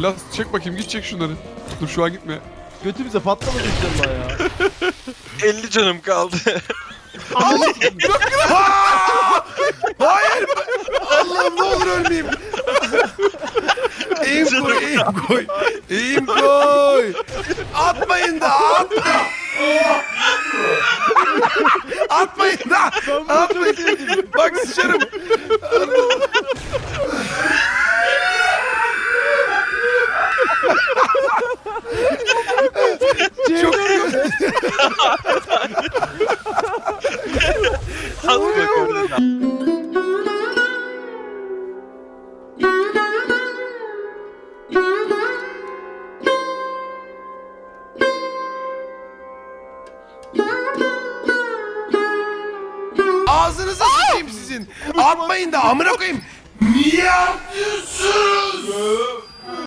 Las çek bakayım git çek şunları. Dur şu an gitme. Götümüze patlamak inşallah ya. 50 canım kaldı. Hayır! Allah'ım ne olur ölmeyeyim. Eğim koy, eğim koy. Eğim koy. Atmayın da atma. Atmayın da. Atmayın. Bak sıçarım. Çok Hadi bakalım. Ağzınıza sıçayım sizin. Atmayın da amına koyayım. Niye atıyorsunuz?